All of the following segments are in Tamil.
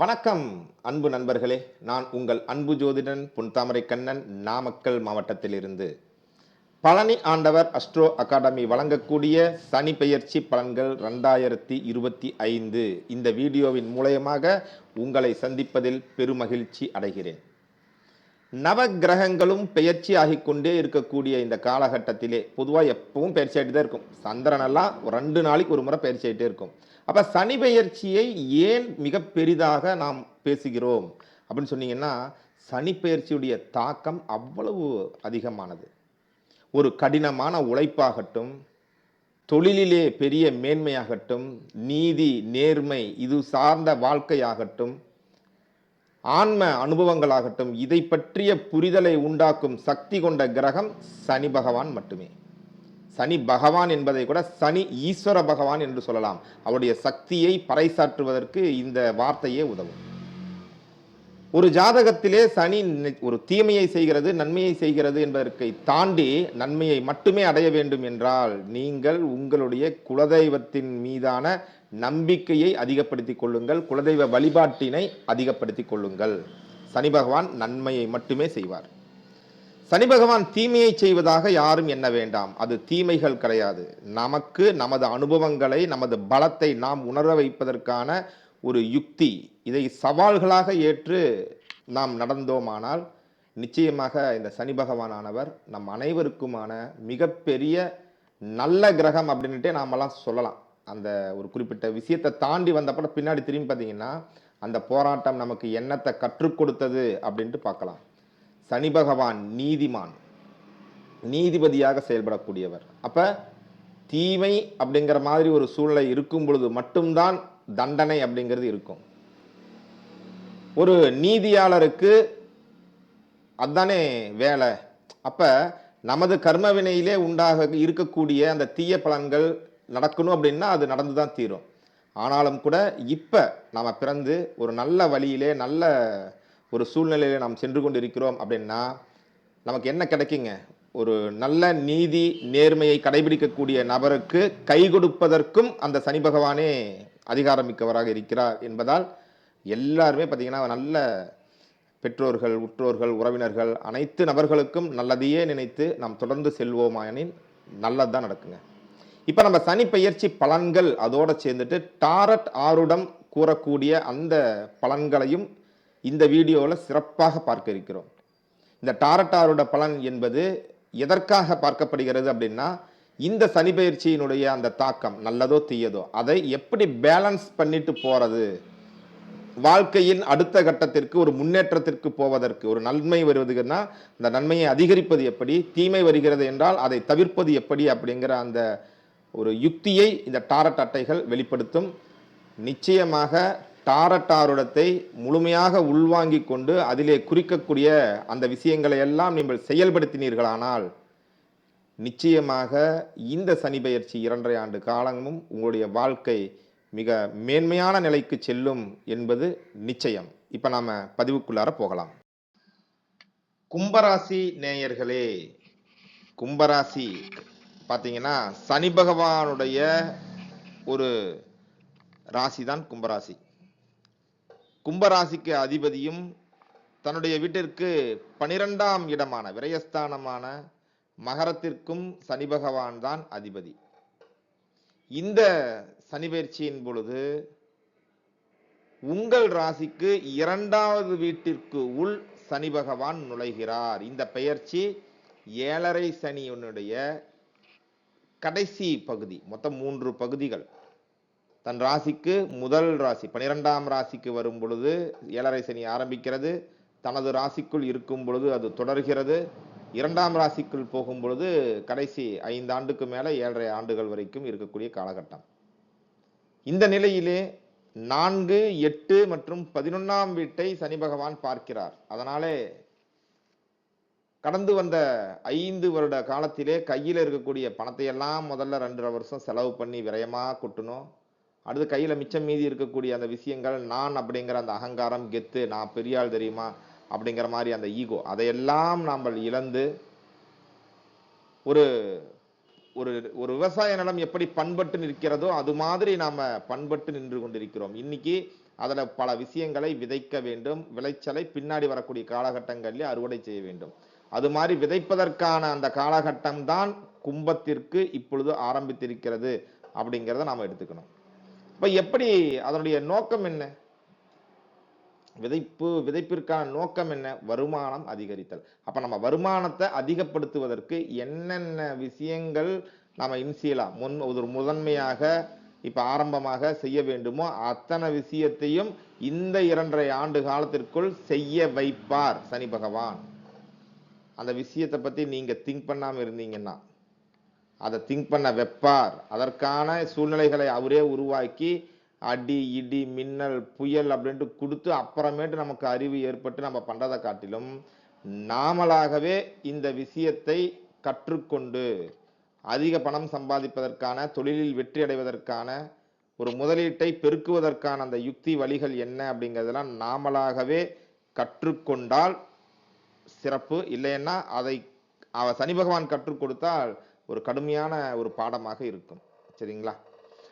வணக்கம் அன்பு நண்பர்களே. நான் உங்கள் அன்பு ஜோதிடன் புன்தாமரை கண்ணன் நாமக்கல் மாவட்டத்திலிருந்து. பழனி ஆண்டவர் அஸ்ட்ரோ அகாடமி வழங்கக்கூடிய சனி பெயர்ச்சி பலன்கள் ரெண்டாயிரத்தி இருபத்தி ஐந்து. இந்த வீடியோவின் மூலயமாக உங்களை சந்திப்பதில் பெருமகிழ்ச்சி அடைகிறேன். நவ கிரகங்களும் பெயர்ச்சி ஆகிக்கொண்டே இருக்கக்கூடிய இந்த காலகட்டத்திலே பொதுவாக எப்பவும் பயிற்சி ஆகிட்டு தான் இருக்கும் சந்திரனெல்லாம் ஒரு ரெண்டு நாளைக்கு ஒரு முறை பயிற்சி ஆகிட்டே இருக்கும். அப்போ சனி பெயர்ச்சியை ஏன் மிக பெரிதாக நாம் பேசுகிறோம்? அப்படின்னு சொன்னீங்கன்னா சனி பெயர்ச்சியுடைய தாக்கம் அவ்வளவு அதிகமானது. ஒரு கடினமான உழைப்பாகட்டும் தொழிலிலே பெரிய மேன்மையாகட்டும் நீதி நேர்மை இது சார்ந்த வாழ்க்கையாகட்டும் ஆன்ம அனுபவங்களாகட்டும் இதை பற்றிய புரிதலை உண்டாக்கும் சக்தி கொண்ட கிரகம் சனி பகவான் மட்டுமே. சனி பகவான் என்பதை கூட சனி ஈஸ்வர பகவான் என்று சொல்லலாம். அவருடைய சக்தியை பறைசாற்றுவதற்கு இந்த வார்த்தையே உதவும். ஒரு ஜாதகத்திலே சனி ஒரு தீமையை செய்கிறது நன்மையை செய்கிறது என்பதற்கை தாண்டி நன்மையை மட்டுமே அடைய வேண்டும் என்றால் நீங்கள் உங்களுடைய குலதெய்வத்தின் மீதான நம்பிக்கையை அதிகப்படுத்திக் கொள்ளுங்கள். குலதெய்வ வழிபாட்டினை அதிகப்படுத்திக் கொள்ளுங்கள். சனி பகவான் நன்மையை மட்டுமே செய்வார். சனி பகவான் தீமையை செய்வதாக யாரும் எண்ண வேண்டாம். அது தீமைகள் கிடையாது. நமக்கு நமது அனுபவங்களை நமது பலத்தை நாம் உணர வைப்பதற்கான ஒரு யுக்தி. இதை சவால்களாக ஏற்று நாம் நடந்தோமானால் நிச்சயமாக இந்த சனி பகவானானவர் நம் அனைவருக்குமான மிகப்பெரிய நல்ல கிரகம் அப்படின்ட்டே நாமெல்லாம் சொல்லலாம். அந்த ஒரு குறிப்பிட்ட விஷயத்தை தாண்டி வந்தப்பட பின்னாடி திரும்பி பார்த்தீங்கன்னா அந்த போராட்டம் நமக்கு என்னத்தை கற்றுக் கொடுத்தது அப்படின்ட்டு பார்க்கலாம். சனி பகவான் நீதிமான். நீதிபதியாக செயல்படக்கூடியவர். அப்போ தீமை அப்படிங்கிற மாதிரி ஒரு சூழ்நிலை இருக்கும் பொழுது மட்டும்தான் தண்டனை அப்படிங்கிறது இருக்கும். ஒரு நீதியாளருக்கு அதானே வேலை. அப்போ நமது கர்மவினையிலே உண்டாக இருக்கக்கூடிய அந்த தீய பலன்கள் நடக்கணும் அப்படின்னா அது நடந்து தான் தீரும். ஆனாலும் கூட இப்போ நாம் பிறந்து ஒரு நல்ல வழியிலே நல்ல ஒரு சூழ்நிலையில நாம் சென்று கொண்டிருக்கிறோம் அப்படின்னா நமக்கு என்ன கிடைக்குங்க? ஒரு நல்ல நீதி நேர்மையை கடைபிடிக்கக்கூடிய நபருக்கு கை கொடுப்பதற்கும் அந்த சனி பகவானே அதிகாரமிக்கவராக இருக்கிறார் என்பதால் எல்லாருமே பார்த்தீங்கன்னா நல்ல பெற்றோர்கள் உற்றோர்கள் உறவினர்கள் அனைத்து நபர்களுக்கும் நல்லதையே நினைத்து நாம் தொடர்ந்து செல்வோமாயனின் நல்லது தான் நடக்குங்க. இப்போ நம்ம சனி பயிற்சி பலன்கள் அதோடு சேர்ந்துட்டு டாரட் ஆருடம் கூறக்கூடிய அந்த பலன்களையும் இந்த வீடியோவில் சிறப்பாக பார்க்க இருக்கிறோம். இந்த டாரட்டாரோட பலன் என்பது எதற்காக பார்க்கப்படுகிறது அப்படின்னா இந்த சனி பயிற்சியினுடைய அந்த தாக்கம் நல்லதோ தீயதோ அதை எப்படி பேலன்ஸ் பண்ணிட்டு போகிறது வாழ்க்கையின் அடுத்த கட்டத்திற்கு ஒரு முன்னேற்றத்திற்கு போவதற்கு ஒரு நன்மை வருவதுன்னா அந்த நன்மையை அதிகரிப்பது எப்படி தீமை வருகிறது என்றால் அதை தவிர்ப்பது எப்படி அப்படிங்கிற அந்த ஒரு யுக்தியை இந்த டாரட் அட்டைகள் வெளிப்படுத்தும். நிச்சயமாக டாரட்டாருடத்தை முழுமையாக உள்வாங்கி கொண்டு அதிலே குறிக்கக்கூடிய அந்த விஷயங்களை எல்லாம் நீங்கள் செயல்படுத்தினீர்களானால் நிச்சயமாக இந்த சனி பயிற்சி இரண்டரை ஆண்டு காலமும் உங்களுடைய வாழ்க்கை மிக மேன்மையான நிலைக்கு செல்லும் என்பது நிச்சயம். இப்போ நாம் பதிவுக்குள்ளார போகலாம். கும்பராசி நேயர்களே கும்பராசி பார்த்தீங்கன்னா சனி பகவானுடைய ஒரு ராசி தான் கும்பராசி. கும்பராசிக்கு அதிபதியும் தன்னுடைய வீட்டிற்கு பனிரெண்டாம் இடமான விரயஸ்தானமான மகரத்திற்கும் சனி பகவான் தான் அதிபதி. இந்த சனி பயிற்சியின் பொழுது உங்கள் ராசிக்கு இரண்டாவது வீட்டிற்கு உள் சனி பகவான் நுழைகிறார். இந்த பெயர்ச்சி ஏழரை சனியினுடைய கடைசி பகுதி மொத்தம் மூன்று பகுதிகள். தன் ராசிக்கு முதல் ராசி பனிரெண்டாம் ராசிக்கு வரும் பொழுது ஏழரை சனி ஆரம்பிக்கிறது. தனது ராசிக்குள் இருக்கும் பொழுது அது தொடர்கிறது. இரண்டாம் ராசிக்குள் போகும் பொழுது கடைசி ஐந்து ஆண்டுக்கு மேலே ஏழரை ஆண்டுகள் வரைக்கும் இருக்கக்கூடிய காலகட்டம். இந்த நிலையிலே நான்கு எட்டு மற்றும் பதினொன்னாம் வீட்டை சனி பகவான் பார்க்கிறார். அதனாலே கடந்து வந்த ஐந்து வருட காலத்திலே கையில் இருக்கக்கூடிய பணத்தை எல்லாம் முதல்ல ரெண்டரை வருஷம் செலவு பண்ணி விரயமாக கொட்டணும். அடுத்து கையில் மிச்சம் மீதி இருக்கக்கூடிய அந்த விஷயங்கள் நான் அப்படிங்கிற அந்த அகங்காரம் கெத்து நான் பெரியாள் தெரியுமா? அப்படிங்கிற மாதிரி அந்த ஈகோ அதையெல்லாம் நாம் இழந்து ஒரு ஒரு ஒரு விவசாய நிலம் எப்படி பண்பட்டு நிற்கிறதோ அது மாதிரி நாம் பண்பட்டு நின்று கொண்டிருக்கிறோம். இன்னைக்கு அதில் பல விஷயங்களை விதைக்க வேண்டும். விளைச்சலை பின்னாடி வரக்கூடிய காலகட்டங்களில் அறுவடை செய்ய வேண்டும். அது மாதிரி விதைப்பதற்கான அந்த காலகட்டம் தான் கும்பத்திற்கு இப்பொழுது ஆரம்பித்திருக்கிறது அப்படிங்கிறத நாம் எடுத்துக்கணும். இப்போ எப்படி அதனுடைய நோக்கம் என்ன? விதைப்பு விதைப்பிற்கான நோக்கம் என்ன? வருமானம் அதிகரித்தல். அப்ப நம்ம வருமானத்தை அதிகப்படுத்துவதற்கு என்னென்ன விஷயங்கள் நம்ம இன்சியலாக முன் ஒரு முதன்மையாக இப்ப ஆரம்பமாக செய்ய வேண்டுமோ அத்தனை விஷயத்தையும் இந்த இரண்டரை ஆண்டு காலத்திற்குள் செய்ய வைப்பார் சனி பகவான். அந்த விஷயத்தை பத்தி நீங்க திங்க் பண்ணாம இருந்தீங்கன்னா அதை திங்க் பண்ண வைப்பார். அதற்கான சூழ்நிலைகளை அவரே உருவாக்கி அடி இடி மின்னல் புயல் அப்படின்ட்டு கொடுத்து அப்புறமேட்டு நமக்கு அறிவு ஏற்பட்டு நம்ம பண்ணுறதை காட்டிலும் நாமளாகவே இந்த விஷயத்தை கற்றுக்கொண்டு அதிக பணம் சம்பாதிப்பதற்கான தொழிலில் வெற்றி அடைவதற்கான ஒரு முதலீட்டை பெருக்குவதற்கான அந்த யுக்தி வழிகள் என்ன அப்படிங்கிறதெல்லாம் நாமளாகவே கற்றுக்கொண்டால் சிறப்பு. இல்லைன்னா அதை அவ சனி பகவான் கற்றுக் கொடுத்தால் ஒரு கடுமையான ஒரு பாடமாக இருக்கும். சரிங்களா?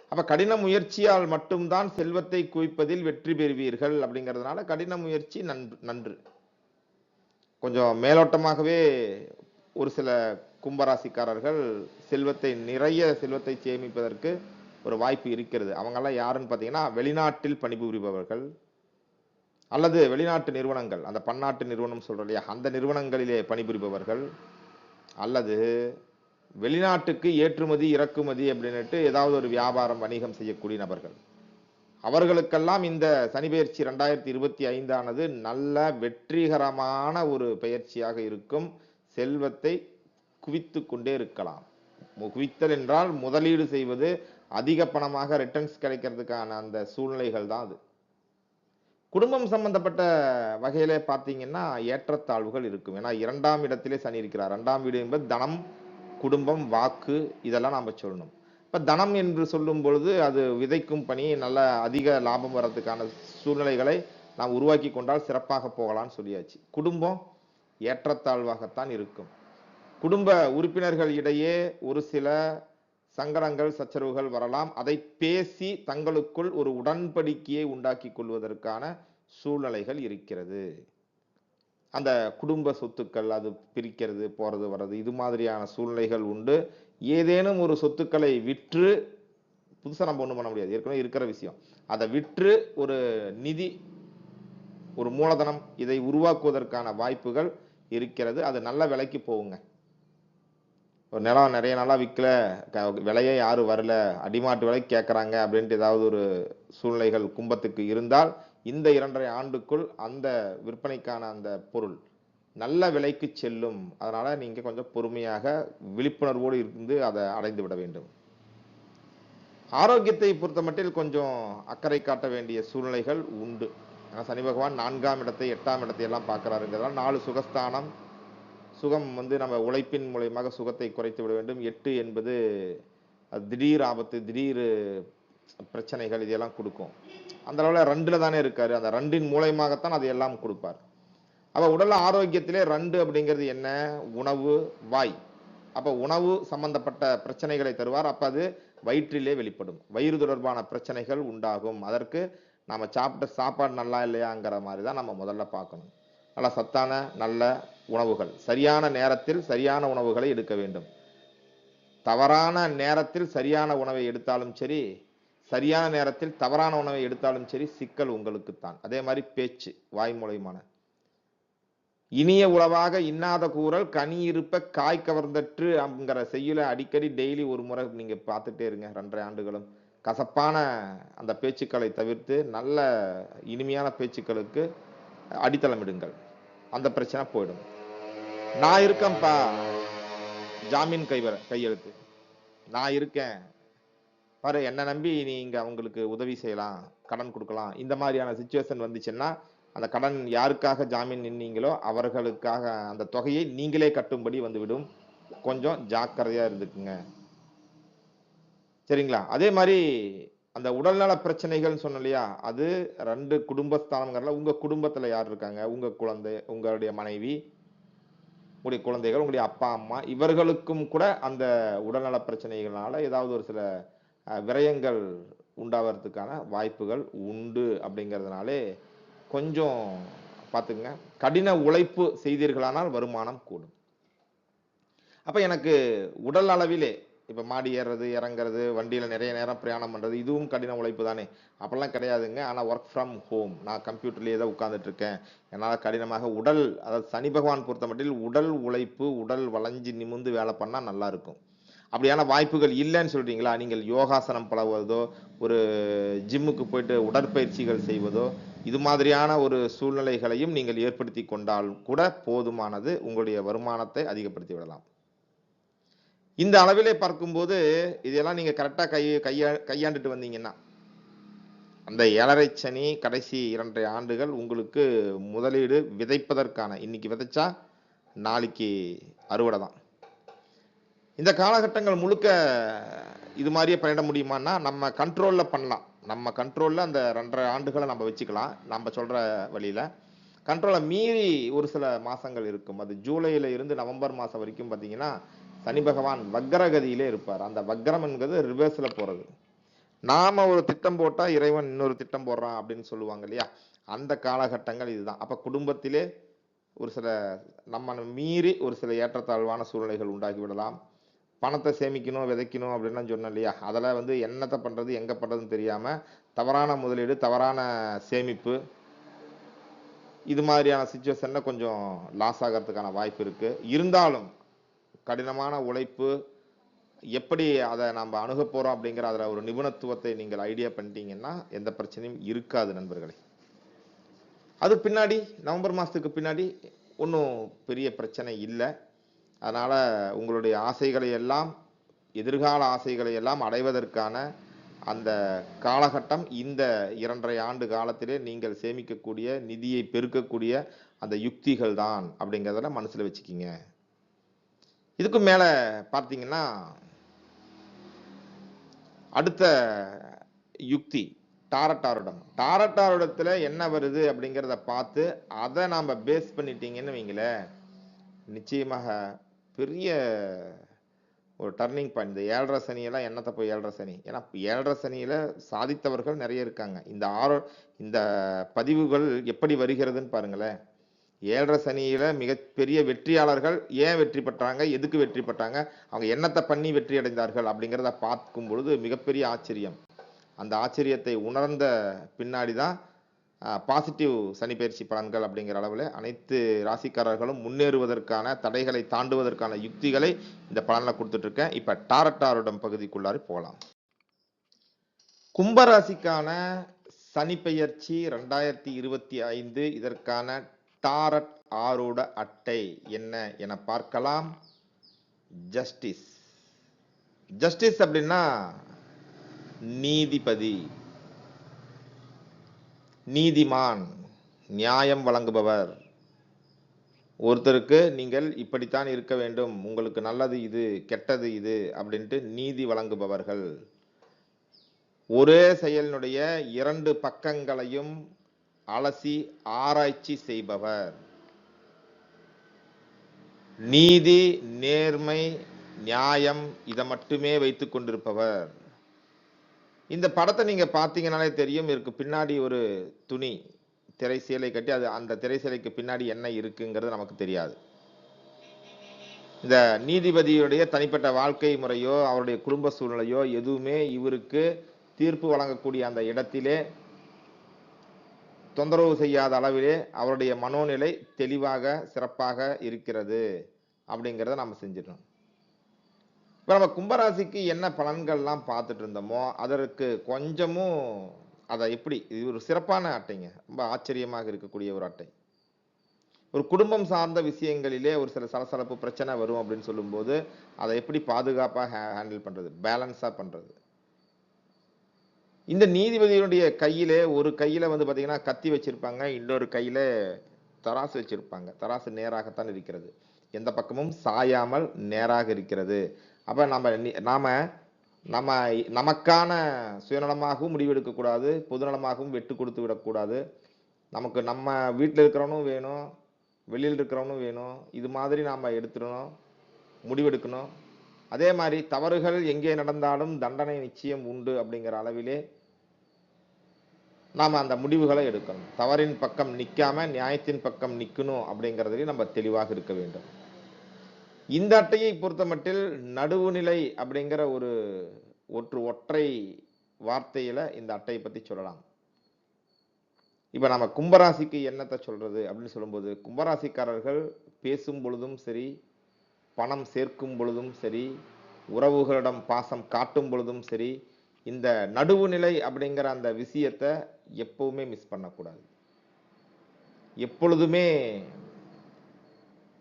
அப்ப கடின முயற்சியால் மட்டும்தான் செல்வத்தை குவிப்பதில் வெற்றி பெறுவீர்கள் அப்படிங்கிறதுனால கடின முயற்சி நன்று நன்று. கொஞ்சம் மேலோட்டமாகவே ஒரு சில கும்பராசிக்காரர்கள் செல்வத்தை நிறைய செல்வத்தை சேமிப்பதற்கு ஒரு வாய்ப்பு இருக்கிறது. அவங்கெல்லாம் யாருன்னு பார்த்தீங்கன்னா வெளிநாட்டில் பணிபுரிபவர்கள் அல்லது வெளிநாட்டு நிறுவனங்கள். அந்த பன்னாட்டு நிறுவனம் சொல்கிறோம் இல்லையா? அந்த நிறுவனங்களிலே பணிபுரிபவர்கள் அல்லது வெளிநாட்டுக்கு ஏற்றுமதி இறக்குமதி அப்படின்னுட்டு ஏதாவது ஒரு வியாபாரம் வணிகம் செய்யக்கூடிய நபர்கள். அவர்களுக்கெல்லாம் இந்த சனி பயிற்சி ரெண்டாயிரத்தி இருபத்தி ஐந்தானது நல்ல வெற்றிகரமான ஒரு பயிற்சியாக இருக்கும். செல்வத்தை குவித்து கொண்டே இருக்கலாம். குவித்தல் என்றால் முதலீடு செய்வது அதிக பணமாக ரிட்டர்ன்ஸ் கிடைக்கிறதுக்கான அந்த சூழ்நிலைகள் தான் அது. குடும்பம் சம்பந்தப்பட்ட வகையிலே பார்த்தீங்கன்னா ஏற்றத்தாழ்வுகள் இருக்கும். ஏன்னா இரண்டாம் இடத்திலே சனி இருக்கிறார். இரண்டாம் வீடு என்பது தனம் குடும்பம் வாக்கு இதெல்லாம் நாம் சொல்லணும். இப்போ தனம் என்று சொல்லும் பொழுது அது விதைக்கும் பணி நல்ல அதிக லாபம் வர்றதுக்கான சூழ்நிலைகளை நாம் உருவாக்கி கொண்டால் சிறப்பாக போகலாம்னு சொல்லியாச்சு. குடும்பம் ஏற்றத்தாழ்வாகத்தான் இருக்கும். குடும்ப உறுப்பினர்கள் இடையே ஒரு சில சங்கடங்கள் சச்சரவுகள் வரலாம். அதை பேசி தங்களுக்குள் ஒரு உடன்படிக்கையை உண்டாக்கி கொள்வதற்கான சூழ்நிலைகள் இருக்கிறது. அந்த குடும்ப சொத்துக்கள் அது பிரிக்கிறது போகிறது வர்றது இது மாதிரியான சூழ்நிலைகள் உண்டு. ஏதேனும் ஒரு சொத்துக்களை விற்று புதுசாக நம்ம ஒன்றும் பண்ண முடியாது. ஏற்கனவே இருக்கிற விஷயம். அதை விற்று ஒரு நிதி ஒரு மூலதனம் இதை உருவாக்குவதற்கான வாய்ப்புகள் இருக்கிறது. அது நல்ல விலைக்கு போகுங்க. ஒரு நிலம் நிறைய நாளாக விற்கல க- விலையே யாரும் வரல. அடிமாட்டு விலை கேட்குறாங்க அப்படின்ட்டு ஏதாவது ஒரு சூழ்நிலைகள் கும்பத்துக்கு இருந்தால் இந்த இரண்டரை ஆண்டுக்குள் அந்த விற்பனைக்கான அந்த பொருள் நல்ல விலைக்கு செல்லும். அதனால நீங்க கொஞ்சம் பொறுமையாக விழிப்புணர்வோடு இருந்து அதை அடைந்து விட வேண்டும். ஆரோக்கியத்தை பொறுத்தமட்டில் கொஞ்சம் அக்கறை காட்ட வேண்டிய சூழ்நிலைகள் உண்டு. ஏன்னா சனி பகவான் நான்காம் இடத்தை எட்டாம் இடத்தை எல்லாம் பார்க்கிறாருங்கிறதால நாலு சுகஸ்தானம் சுகம் வந்து நம்ம உழைப்பின் மூலயமாக சுகத்தை குறைத்து விட வேண்டும். எட்டு என்பது அது திடீர் ஆபத்து திடீர் பிரச்சனைகள் இதெல்லாம் கொடுக்கும். அந்த அளவுல ரெண்டுல தானே இருக்காரு. அந்த ரெண்டின் மூலயமாகத்தான் அது எல்லாம் கொடுப்பார். அப்ப உடல் ஆரோக்கியத்திலே ரெண்டு அப்படிங்கிறது என்ன? உணவு வாய். அப்ப உணவு சம்பந்தப்பட்ட பிரச்சனைகளை தருவார். அப்ப அது வயிற்றிலே வெளிப்படும். வயிறு தொடர்பான பிரச்சனைகள் உண்டாகும். அதற்கு நாம சாப்பிட்ட சாப்பாடு நல்லா இல்லையாங்கிற மாதிரி தான் நம்ம முதல்ல பார்க்கணும். நல்ல சத்தான நல்ல உணவுகள். சரியான நேரத்தில் சரியான உணவுகளை எடுக்க வேண்டும். தவறான நேரத்தில் சரியான உணவை எடுத்தாலும் சரி சரியான நேரத்தில் தவறான உணவை எடுத்தாலும் சரி சிக்கல் உங்களுக்குத்தான். அதே மாதிரி பேச்சு வாய் மூலயமான. இனிய உளவாக இன்னாத கூறல் கனி இருப்ப காய் கவர்ந்தற்று அப்படிங்கிற செய்யுளை அடிக்கடி டெய்லி ஒரு முறை நீங்க பார்த்துட்டே இருங்க ரெண்டரை ஆண்டுகளும். கசப்பான அந்த பேச்சுக்களை தவிர்த்து நல்ல இனிமையான பேச்சுக்களுக்கு அடித்தளமிடுங்கள் அந்த பிரச்சனை போயிடும். நான் இருக்கேன்ப்பா. ஜாமீன் கைவர கையெழுத்து. நான் இருக்கேன். பாரு என்னை நம்பி நீங்க அவங்களுக்கு உதவி செய்யலாம் கடன் கொடுக்கலாம். இந்த மாதிரியான சுச்சுவேஷன் வந்துச்சுன்னா அந்த கடன் யாருக்காக ஜாமீன் நின்னீங்களோ அவர்களுக்காக அந்த தொகையை நீங்களே கட்டும்படி வந்துவிடும். கொஞ்சம் ஜாக்கிரதையா இருந்துக்குங்க. சரிங்களா? அதே மாதிரி அந்த உடல்நல பிரச்சனைகள் சொன்னோம் இல்லையா? அது ரெண்டு குடும்பஸ்தானங்கிறதுல உங்க குடும்பத்துல யார் இருக்காங்க? உங்க குழந்தை உங்களுடைய மனைவி உங்களுடைய குழந்தைகள் உங்களுடைய அப்பா அம்மா இவர்களுக்கும் கூட அந்த உடல்நல பிரச்சனைகளால ஏதாவது ஒரு சில விரயங்கள் உண்டாகிறதுக்கான வாய்ப்புகள் உண்டு அப்படிங்கிறதுனாலே கொஞ்சம் பார்த்துங்க கடின உழைப்பு செய்தீர்களானால் வருமானம் கூடும். அப்போ எனக்கு உடல் அளவிலே இப்போ மாடி ஏறுறது இறங்குறது வண்டியில் நிறைய நேரம் பிரயாணம் பண்ணுறது இதுவும் கடின உழைப்பு தானே. அப்போல்லாம் கிடையாதுங்க. ஆனால் ஒர்க் ஃப்ரம் ஹோம் நான் கம்ப்யூட்டர்லேயே தான் உட்காந்துட்ருக்கேன் இருக்கேன். கடினமாக உடல் அதாவது சனி பகவான் பொறுத்த மட்டில் உடல் உழைப்பு உடல் வளைஞ்சு நிமிர்ந்து வேலை பண்ணால் நல்லா இருக்கும். அப்படியான வாய்ப்புகள் இல்லைன்னு சொல்றீங்களா? நீங்கள் யோகாசனம் பழகுவதோ ஒரு ஜிம்முக்கு போயிட்டு உடற்பயிற்சிகள் செய்வதோ இது மாதிரியான ஒரு சூழ்நிலைகளையும் நீங்கள் ஏற்படுத்தி கொண்டால் கூட போதுமானது உங்களுடைய வருமானத்தை அதிகப்படுத்தி விடலாம். இந்த அளவிலே பார்க்கும்போது இதெல்லாம் நீங்கள் கரெக்டாக கை கையா கையாண்டுட்டு வந்தீங்கன்னா அந்த ஏழரை சனி கடைசி இரண்டரை ஆண்டுகள் உங்களுக்கு முதலீடு விதைப்பதற்கான இன்னைக்கு விதைச்சா நாளைக்கு அறுவடை தான் இந்த காலகட்டங்கள் முழுக்க இது மாதிரியே பண்ணிட முடியுமான்னா நம்ம கண்ட்ரோலில் பண்ணலாம். நம்ம கண்ட்ரோலில் அந்த ரெண்டரை ஆண்டுகளை நம்ம வச்சுக்கலாம். நம்ம சொல்கிற வழியில். கண்ட்ரோலை மீறி ஒரு சில மாதங்கள் இருக்கும். அது ஜூலையில் இருந்து நவம்பர் மாதம் வரைக்கும் பார்த்தீங்கன்னா சனி பகவான் வக்கரகதியிலே இருப்பார். அந்த வக்கரம் என்கிறது ரிவர்ஸில் போகிறது நாம் ஒரு திட்டம் போட்டால் இறைவன் இன்னொரு திட்டம் போடுறான் அப்படின்னு சொல்லுவாங்க இல்லையா? அந்த காலகட்டங்கள் இதுதான். அப்போ குடும்பத்திலே ஒரு சில நம்ம மீறி ஒரு சில ஏற்றத்தாழ்வான சூழ்நிலைகள் உண்டாகி விடலாம். பணத்தை சேமிக்கணும் விதைக்கணும் அப்படின்லாம் சொன்னேன் இல்லையா? அதெல்லாம் வந்து என்னத்தை பண்ணுறது எங்கே பண்ணுறதுன்னு தெரியாமல் தவறான முதலீடு தவறான சேமிப்பு இது மாதிரியான சுச்சுவேஷனில் கொஞ்சம் லாஸ் ஆகிறதுக்கான வாய்ப்பு இருக்குது இருந்தாலும் கடினமான உழைப்பு எப்படி அதை நம்ம அணுக போகிறோம் அப்படிங்கிற அதில் ஒரு நிபுணத்துவத்தை நீங்கள் ஐடியா பண்ணிட்டீங்கன்னா எந்த பிரச்சனையும் இருக்காது நண்பர்களே. அது பின்னாடி நவம்பர் மாதத்துக்கு பின்னாடி ஒன்றும் பெரிய பிரச்சனை இல்லை. அதனால் உங்களுடைய ஆசைகளை எல்லாம் எதிர்கால ஆசைகளை எல்லாம் அடைவதற்கான அந்த காலகட்டம் இந்த இரண்டரை ஆண்டு காலத்திலே நீங்கள் சேமிக்கக்கூடிய நிதியை பெருக்கக்கூடிய அந்த யுக்திகள் தான் அப்படிங்கிறதெல்லாம் மனசில் வச்சுக்கிங்க. இதுக்கு மேலே பார்த்தீங்கன்னா அடுத்த யுக்தி டாரட்டாருடம் டாரட்டாரிடத்தில் என்ன வருது அப்படிங்கிறத பார்த்து அதை நாம் பேஸ் பண்ணிட்டீங்கன்னு வைங்களேன் நிச்சயமாக பெரிய ஒரு டர்னிங் பாயிண்ட் இந்த ஏழரை சனியெல்லாம் என்னத்தை போய் ஏழரை சனி? ஏன்னா ஏழரை சனியில் சாதித்தவர்கள் நிறைய இருக்காங்க. இந்த ஆரோ இந்த பதிவுகள் எப்படி வருகிறதுன்னு பாருங்களேன். ஏழரை சனியில் மிகப்பெரிய வெற்றியாளர்கள் ஏன் வெற்றி பெற்றாங்க? எதுக்கு வெற்றி பெற்றாங்க? அவங்க என்னத்தை பண்ணி வெற்றி அடைந்தார்கள்? அப்படிங்கிறத பார்க்கும் பொழுது மிகப்பெரிய ஆச்சரியம். அந்த ஆச்சரியத்தை உணர்ந்த பின்னாடி தான் பாசிட்டிவ் சனிப்பயிற்சி பலன்கள் அப்படிங்கிற அளவில் அனைத்து ராசிக்காரர்களும் முன்னேறுவதற்கான தடைகளை தாண்டுவதற்கான யுக்திகளை இந்த பலனில் கொடுத்துட்ருக்கேன். இப்போ டாரட்டாருடம் பகுதிக்குள்ளாரி போகலாம். கும்பராசிக்கான சனிப்பெயர்ச்சி ரெண்டாயிரத்தி இருபத்தி ஐந்து இதற்கான டாரட் ஆரோட அட்டை என்ன என பார்க்கலாம். ஜஸ்டிஸ். ஜஸ்டிஸ் அப்படின்னா நீதிபதி. நீதிமான் நியாயம் வழங்குபவர். ஒருத்தருக்கு நீங்கள் இப்படித்தான் இருக்க வேண்டும் உங்களுக்கு நல்லது இது கெட்டது இது அப்படின்ட்டு நீதி வழங்குபவர்கள். ஒரே செயலினுடைய இரண்டு பக்கங்களையும் அலசி ஆராய்ச்சி செய்பவர். நீதி நேர்மை நியாயம் இதை மட்டுமே வைத்துக் கொண்டிருப்பவர். இந்த படத்தை நீங்க பார்த்தீங்கனாலே தெரியும் இருக்கு பின்னாடி ஒரு துணி திரை சேலை கட்டி அது அந்த திரை சேலைக்கு பின்னாடி என்ன இருக்குங்கிறது நமக்கு தெரியாது. இந்த நீதிபதியுடைய தனிப்பட்ட வாழ்க்கை முறையோ அவருடைய குடும்ப சூழ்நிலையோ எதுவுமே இவருக்கு தீர்ப்பு வழங்கக்கூடிய அந்த இடத்திலே தொந்தரவு செய்யாத அளவிலே அவருடைய மனோநிலை தெளிவாக சிறப்பாக இருக்கிறது அப்படிங்கிறத நம்ம செஞ்சிடணும். இப்போ நம்ம கும்பராசிக்கு என்ன பலன்கள்லாம் பார்த்துட்டு இருந்தோமோ அதற்கு கொஞ்சமும் அதை எப்படி இது ஒரு சிறப்பான அட்டைங்க. ரொம்ப ஆச்சரியமாக இருக்கக்கூடிய ஒரு அட்டை. ஒரு குடும்பம் சார்ந்த விஷயங்களிலே ஒரு சில சலசலப்பு பிரச்சனை வரும் அப்படின்னு சொல்லும்போது அதை எப்படி பாதுகாப்பாக ஹேண்டில் பண்ணுறது பேலன்ஸாக பண்றது? இந்த நீதிபதியினுடைய கையிலே ஒரு கையில் வந்து பார்த்திங்கன்னா கத்தி வச்சிருப்பாங்க. இன்னொரு கையில் தராசு வச்சிருப்பாங்க. தராசு நேராகத்தான் இருக்கிறது. எந்த பக்கமும் சாயாமல் நேராக இருக்கிறது. அப்போ நம்ம நாம் நம்ம நமக்கான சுயநலமாகவும் முடிவெடுக்கக்கூடாது பொதுநலமாகவும் வெட்டு கொடுத்து விடக்கூடாது. நமக்கு நம்ம வீட்டில் இருக்கிறவனும் வேணும் வெளியில் இருக்கிறவனும் வேணும். இது மாதிரி நாம் எடுத்துடணும் முடிவெடுக்கணும். அதே மாதிரி தவறுகள் எங்கே நடந்தாலும் தண்டனை நிச்சயம் உண்டு அப்படிங்கிற அளவிலே நாம் அந்த முடிவுகளை எடுக்கணும். தவறின் பக்கம் நிற்காம நியாயத்தின் பக்கம் நிற்கணும் அப்படிங்கிறதுலேயும் நம்ம தெளிவாக இருக்க வேண்டும். இந்த அட்டையை பொறுத்தமட்டில் நடுவுநிலை அப்படிங்கிற ஒரு ஒற்று ஒற்றை வார்த்தையில இந்த அட்டையை பத்தி சொல்லலாம். இப்ப நம்ம கும்பராசிக்கு என்னத்தை சொல்றது அப்படின்னு சொல்லும்போது கும்பராசிக்காரர்கள் பேசும் பொழுதும் சரி பணம் சேர்க்கும் பொழுதும் சரி உறவுகளிடம் பாசம் காட்டும் பொழுதும் சரி இந்த நடுவுநிலை அப்படிங்கிற அந்த விஷயத்தை எப்பவுமே மிஸ் பண்ணக்கூடாது. எப்பொழுதுமே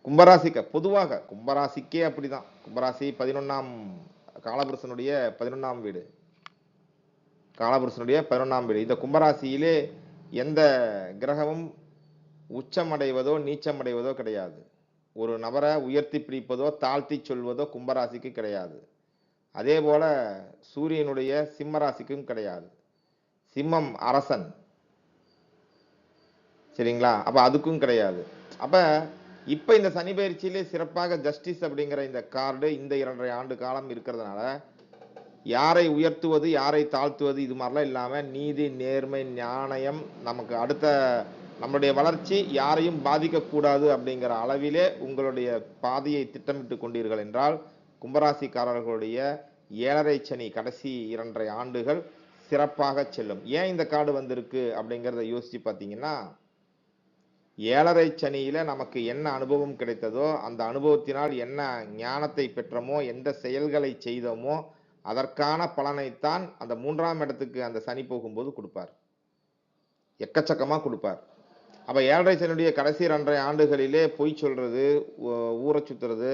கும்பராசிக்க பொதுவாக கும்பராசிக்கே அப்படிதான். கும்பராசி பதினொன்னாம் காலபுருஷனுடைய பதினொன்னாம் வீடு. காலபுருஷனுடைய பதினொன்னாம் வீடு. இந்த கும்பராசியிலே எந்த கிரகமும் உச்சமடைவதோ நீச்சமடைவதோ கிடையாது. ஒரு நபரை உயர்த்தி பிடிப்பதோ தாழ்த்தி சொல்வதோ கும்பராசிக்கு கிடையாது. அதே போல சூரியனுடைய சிம்மராசிக்கும் கிடையாது. சிம்மம் அரசன். சரிங்களா? அப்ப அதுக்கும் கிடையாது. அப்ப இப்ப இந்த சனி பயிற்சியிலே சிறப்பாக ஜஸ்டிஸ் அப்படிங்கிற இந்த கார்டு இந்த இரண்டரை ஆண்டு காலம் இருக்கிறதுனால யாரை உயர்த்துவது யாரை தாழ்த்துவது இது மாதிரிலாம் இல்லாம நீதி நேர்மை நியாயம் நமக்கு அடுத்த நம்மளுடைய வளர்ச்சி யாரையும் பாதிக்கக்கூடாது அப்படிங்கிற அளவிலே உங்களுடைய பாதையை திட்டமிட்டு கொண்டீர்கள் என்றால் கும்பராசிக்காரர்களுடைய ஏழரை சனி கடைசி இரண்டரை ஆண்டுகள் சிறப்பாக செல்லும். ஏன் இந்த கார்டு வந்திருக்கு அப்படிங்கிறத யோசிச்சு பார்த்தீங்கன்னா ஏழரை சனியில நமக்கு என்ன அனுபவம் கிடைத்ததோ அந்த அனுபவத்தினால் என்ன ஞானத்தை பெற்றோமோ எந்த செயல்களை செய்தோமோ அதற்கான பலனைத்தான் அந்த மூன்றாம் இடத்துக்கு அந்த சனி போகும்போது கொடுப்பார். எக்கச்சக்கமாக கொடுப்பார். அப்போ ஏழரை சனியுடைய கடைசி ரெண்டரை ஆண்டுகளிலே பொய் சொல்றது ஊரை சுத்துறது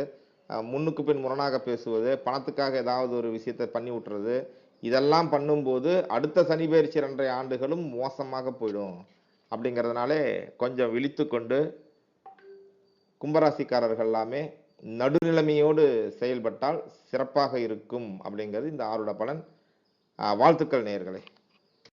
முன்னுக்கு பின் முரணாக பேசுவது பணத்துக்காக ஏதாவது ஒரு விஷயத்தை பண்ணி விட்டுறது இதெல்லாம் பண்ணும்போது அடுத்த சனி பயிற்சி ரெண்டரை ஆண்டுகளும் மோசமாக போயிடும். அப்படிங்கிறதுனாலே கொஞ்சம் விழித்து கொண்டு கும்பராசிக்காரர்கள் எல்லாமே நடுநிலைமையோடு செயல்பட்டால் சிறப்பாக இருக்கும் அப்படிங்கிறது இந்த ஆறுட பலன். வாழ்த்துக்கள் நேயர்களே.